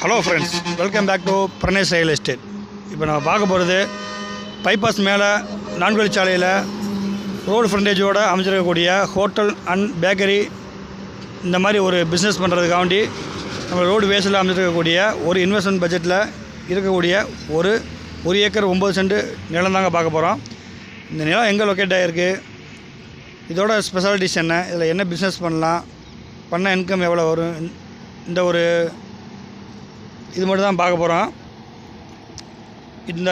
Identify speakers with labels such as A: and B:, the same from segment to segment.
A: Hello friends welcome back to Pranesh real estate இப்போ நம்ம பார்க்க போகிறது பைபாஸ் மேலே நான்குவழி சாலையில் ரோடு ஃப்ரண்டேஜோடு அமைச்சிருக்கக்கூடிய ஹோட்டல் அண்ட் பேக்கரி இந்த மாதிரி ஒரு பிஸ்னஸ் பண்ணுறதுக்காண்டி நம்ம ரோடு வேஸில் அமைச்சிருக்கக்கூடிய ஒரு இன்வெஸ்ட்மெண்ட் பட்ஜெட்டில் இருக்கக்கூடிய ஒரு ஒரு ஏக்கர் ஒம்பது சென்ட் நிலம் தாங்க பார்க்க போகிறோம் இந்த நிலம் எங்கே லொக்கேட் ஆகிருக்கு இதோட ஸ்பெஷாலிட்டிஸ் என்ன? இதில் என்ன பிஸ்னஸ் பண்ணலாம்? பண்ண இன்கம் எவ்வளோ வரும்? இந்த ஒரு இது மட்டும் தான் பார்க்க போகிறோம் இந்த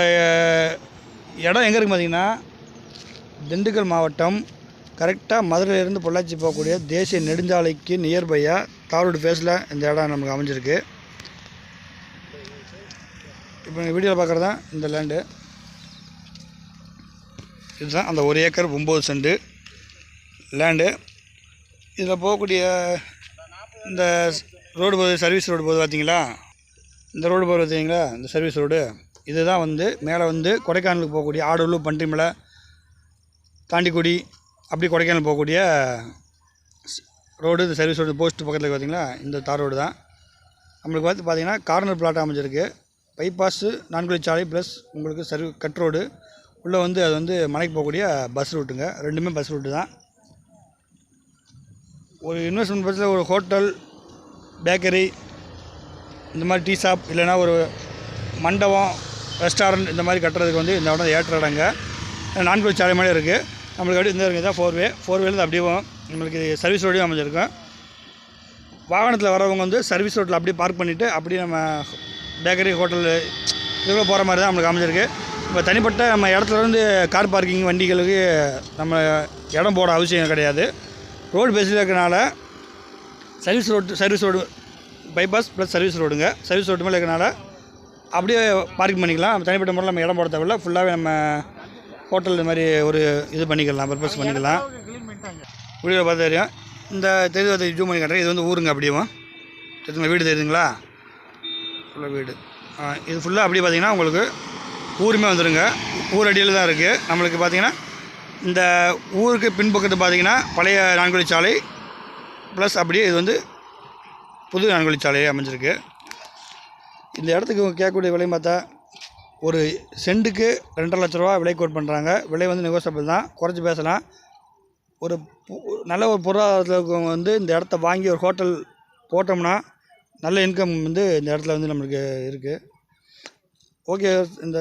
A: இடம் எங்கே இருக்குது பார்த்தீங்கன்னா திண்டுக்கல் மாவட்டம் கரெக்டாக மதுரையிலேருந்து பொள்ளாச்சி போகக்கூடிய தேசிய நெடுஞ்சாலைக்கு நியர்பையாக தாவரோடு ஃபேஸில் இந்த இடம் நமக்கு அமைஞ்சிருக்கு. இப்போ நீங்கள் வீடியோவில் பார்க்குறது தான் இந்த லேண்டு இதுதான் அந்த ஒரு ஏக்கர் ஒம்பது செண்டு லேண்டு இதில் போகக்கூடிய இந்த ரோடு போகுது சர்வீஸ் ரோடு போகுது பார்த்தீங்களா இந்த ரோடு போகுது பார்த்தீங்களா? இந்த சர்வீஸ் ரோடு இதுதான் வந்து மேலே வந்து கொடைக்கானலுக்கு போகக்கூடிய ஆடூர் பன்றிமலை தாண்டிக்குடி அப்படி கொடைக்கானல் போகக்கூடிய ரோடு இந்த சர்வீஸ் ரோடு போஸ்ட் பக்கத்தில் பார்த்திங்களா பார்த்தீங்களா? இந்த தார் ரோடு தான். நம்மளுக்கு வந்து பார்த்தீங்கன்னா கார்னர் பிளாட் அமைஞ்சிருக்கு. பைபாஸு நான்குழிச்சாலை சாலை ப்ளஸ் உங்களுக்கு சர்வீ கட் ரோடு உள்ளே வந்து அது வந்து மலைக்கு போகக்கூடிய பஸ் ரூட்டுங்க ரெண்டுமே பஸ் ரூட்டு தான். ஒரு இன்வெஸ்ட்மெண்ட் பட்சத்தில் ஒரு ஹோட்டல் பேக்கரி இந்த மாதிரி டீ ஷாப் இல்லைன்னா ஒரு மண்டபம் ரெஸ்டாரண்ட் இந்த மாதிரி கட்டுறதுக்கு வந்து இந்த இடம் ஏற்ற இடங்க. நான்கு சாலை மாதிரி இருக்குது நம்மளுக்கு அப்படியே இந்த இருக்குது? தான் ஃபோர் வே ஃபோர் வேலேருந்து அப்படியே நம்மளுக்கு சர்வீஸ் ரோடையும் அமைஞ்சிருக்கும். வாகனத்தில் வரவங்க வந்து சர்வீஸ் ரோட்டில் அப்படியே பார்க் பண்ணிவிட்டு அப்படியே நம்ம பேக்கரி ஹோட்டல் இதுக்குள்ளே போகிற மாதிரி தான் நம்மளுக்கு அமைஞ்சிருக்கு. இப்போ தனிப்பட்ட நம்ம இடத்துலருந்து கார் பார்க்கிங் வண்டிகளுக்கு நம்ம இடம் போட அவசியம் கிடையாது. ரோடு பேஸில் இருக்கனால service road service road bypass plus service ரோடுங்க சர்வீஸ் ரோடு மேலே இருக்கனால அப்படியே பார்க்கிங் பண்ணிக்கலாம். தனிப்பட்ட முறையில் நம்ம இடம் போட தேவையில்ல. ஃபுல்லாகவே நம்ம ஹோட்டல் இந்த மாதிரி ஒரு இது பண்ணிக்கலாம் பர்பஸ் பண்ணிக்கலாம். வீடியோ பார்த்து தெரியும். இந்த தெரிஞ்ச ஜூம் பண்ணி காட்டுறேன். இது வந்து ஊருங்க அப்படியும் தெரியுங்களா வீடு தெரியுதுங்களா? ஃபுல்லாக வீடு. இது ஃபுல்லாக அப்படியே பார்த்தீங்கன்னா உங்களுக்கு ஊருமே வந்துடுங்க ஊர் அடியில் தான் இருக்குது நம்மளுக்கு பார்த்தீங்கன்னா இந்த ஊருக்கு பின்பக்கத்து பார்த்தீங்கன்னா பழைய நான்குவழி சாலை ப்ளஸ் அப்படியே இது வந்து புது நான்குவழி சாலையே அமைஞ்சிருக்கு. இந்த இடத்துக்கு கேட்கக்கூடிய விலை பார்த்தா ஒரு சென்ட்டுக்கு ரெண்டரை லட்ச ரூபா விலை கோட் பண்ணுறாங்க விலை வந்து நெகோசியபிள் தான். குறைச்சி பேசலாம். ஒரு நல்ல ஒரு பொருளாதாரத்தில் இருக்கவங்க வந்து இந்த இடத்த வாங்கி ஒரு ஹோட்டல் போட்டோம்னா நல்ல இன்கம் வந்து இந்த இடத்துல வந்து நம்மளுக்கு இருக்குது ஓகே இந்த